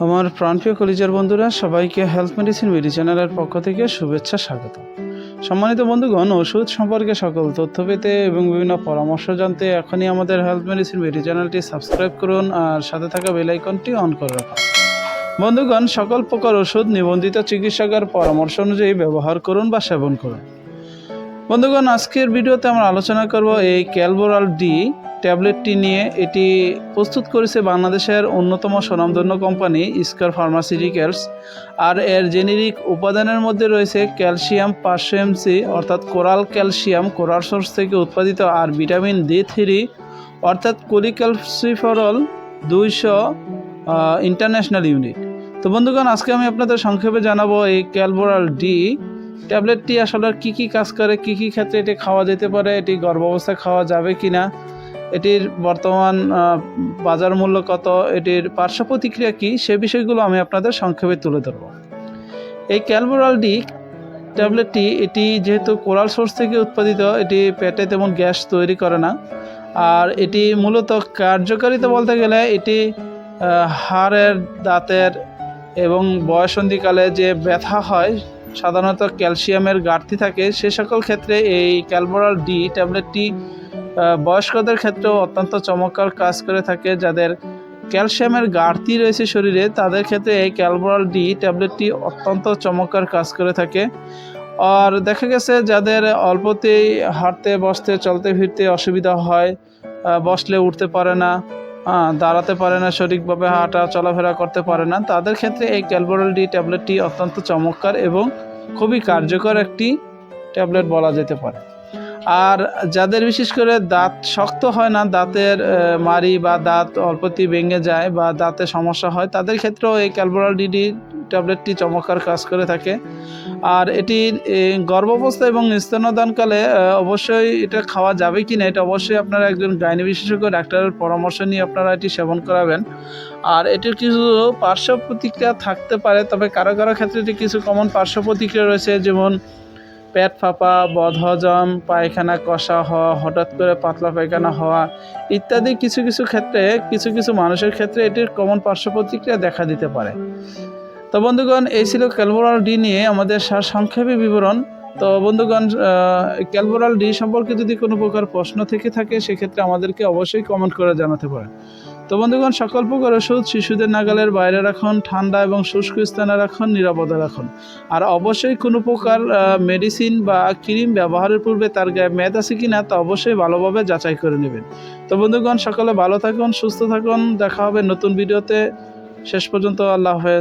আমার প্রাণপ্রিয় কলিজার বন্ধুরা, সবাইকে হেলথ মেডিসিন বিডি চ্যানেলের পক্ষ থেকে শুভেচ্ছা স্বাগত। সম্মানিত বন্ধুগণ, ওষুধ সম্পর্কে সকল তথ্য পেতে এবং বিভিন্ন পরামর্শ জানতে এখনই আমাদের হেলথ মেডিসিন বিডি চ্যানেলটি সাবস্ক্রাইব করুন আর সাথে থাকা বেল আইকনটি অন করে রাখুন। বন্ধুগণ, সকল প্রকার ওষুধ নিবন্ধিত চিকিৎসকের পরামর্শ অনুযায়ী ব্যবহার করুন বা সেবন করুন। বন্ধুগণ, আজকের ভিডিওতে আমরা আলোচনা করব এই ক্যালবোরাল ডি ট্যাবলেটটি নিয়ে এটি প্রস্তুত করেছে বাংলাদেশের অন্যতম স্বনামধন্য কোম্পানি, ইস্কার ফার্মাসিউটিক্যালস। আর এর জেনেরিক উপাদানের মধ্যে রয়েছে ক্যালসিয়াম পাঁচশো এমসি অর্থাৎ কোরাল ক্যালসিয়াম, কোরাল সোর্স থেকে উৎপাদিত, আর ভিটামিন ডি থ্রি, অর্থাৎ কোলিক্যালসিফরল দুইশো ইন্টারন্যাশনাল ইউনিট। তো বন্ধুগণ, আজকে আমি আপনাদের সংক্ষেপে জানাব এই ক্যালবোরাল ডি। ট্যাবলেটটি আসলে কি কি কাজ করে, কি কি ক্ষেত্রে এটি খাওয়া যেতে পারে, এটি গর্ভাবস্থায় খাওয়া যাবে কি না এটির বর্তমান বাজার মূল্য কত, এটির পার্শ্ব প্রতিক্রিয়া কী, সে বিষয়গুলো আমি আপনাদের সংক্ষেপে তুলে ধরব। এই ক্যালবোরাল ডি ট্যাবলেটটি, এটি যেহেতু কোরাল সোর্স থেকে উৎপাদিত, এটি পেটে তেমন গ্যাস তৈরি করে না। আর এটি মূলত কার্যকারিতা বলতে গেলে, এটি হাড়ের, দাঁতের এবং বয়সন্ধিকালে যে ব্যথা হয়, সাধারণত ক্যালসিয়ামের ঘাটতি থাকে। সে সকল ক্ষেত্রে এই ক্যালবোরাল ডি ট্যাবলেটটি বয়স্কদের ক্ষেত্রেও অত্যন্ত চমৎকার কাজ করে থাকে যাদের ক্যালসিয়ামের ঘাটতি রয়েছে শরীরে তাদের ক্ষেত্রে এই ক্যালবোরাল ডি ট্যাবলেটটি অত্যন্ত চমৎকার কাজ করে থাকে। আর দেখা গেছে যাদের অল্পতেই হাঁটতে বসতে চলতে ফিরতে অসুবিধা হয় বসলে উঠতে পারে না আহ, দাঁড়াতে পারে না সঠিকভাবে হাঁটা চলাফেরা করতে পারে না তাদের ক্ষেত্রে এই ক্যালবোরাল ডি ট্যাবলেটটি অত্যন্ত চমৎকার এবং খুবই কার্যকর একটি ট্যাবলেট বলা যেতে পারে। আর যাদের বিশেষ করে দাঁত শক্ত হয় না, দাঁতের মারি বা দাঁত অল্পতি ভেঙে যায় বা দাঁতে সমস্যা হয়, তাদের ক্ষেত্রেও এই ক্যালবোরাল ডিডি ট্যাবলেটটি চমৎকার কাজ করে থাকে। আর এটি গর্ভাবস্থা এবং স্তন্যদানকালে অবশ্যই এটা খাওয়া যাবে কি না এটা অবশ্যই আপনারা একজন গাইনি বিশেষজ্ঞ ডাক্তারের পরামর্শ নিয়ে আপনারা এটি সেবন করাবেন। আর এটির কিছু পার্শ্ব প্রতিক্রিয়া থাকতে পারে, তবে কারও কারও ক্ষেত্রে এটি কিছু কমন পার্শ্ব প্রতিক্রিয়া রয়েছে, যেমন পেট ফাঁপা, বদহজম, পায়খানা কষা হওয়া, হঠাৎ করে পাতলা পায়খানা হওয়া ইত্যাদি কিছু কিছু ক্ষেত্রে, কিছু কিছু মানুষের ক্ষেত্রে এটির কমন পার্শ্ব প্রতিক্রিয়া দেখা দিতে পারে। তো বন্ধুগণ, এই ছিল ক্যালবোরাল ডি নিয়ে আমাদের সার সংক্ষেপে বিবরণ। তো বন্ধুগণ ক্যালবোরাল ডি সম্পর্কে যদি কোনো প্রকার প্রশ্ন থেকে থাকে, সেক্ষেত্রে আমাদেরকে অবশ্যই কমেন্ট করে জানাতে পারেন। তো বন্ধুগণ, সকল প্রকার ওষুধ শিশুদের নাগালের বাইরে রাখুন, ঠান্ডা এবং শুষ্ক স্থানে রাখুন, নিরাপদে রাখুন। আর অবশ্যই কোনো প্রকার মেডিসিন বা ক্রিম ব্যবহারের পূর্বে তার গায়ে মেদ আছে কি না তা অবশ্যই ভালোভাবে যাচাই করে নেবেন। তো বন্ধুগণ, সকলে ভালো থাকুন, সুস্থ থাকুন। দেখা হবে নতুন ভিডিওতে শেষ পর্যন্ত আল্লাহ হাফেজ।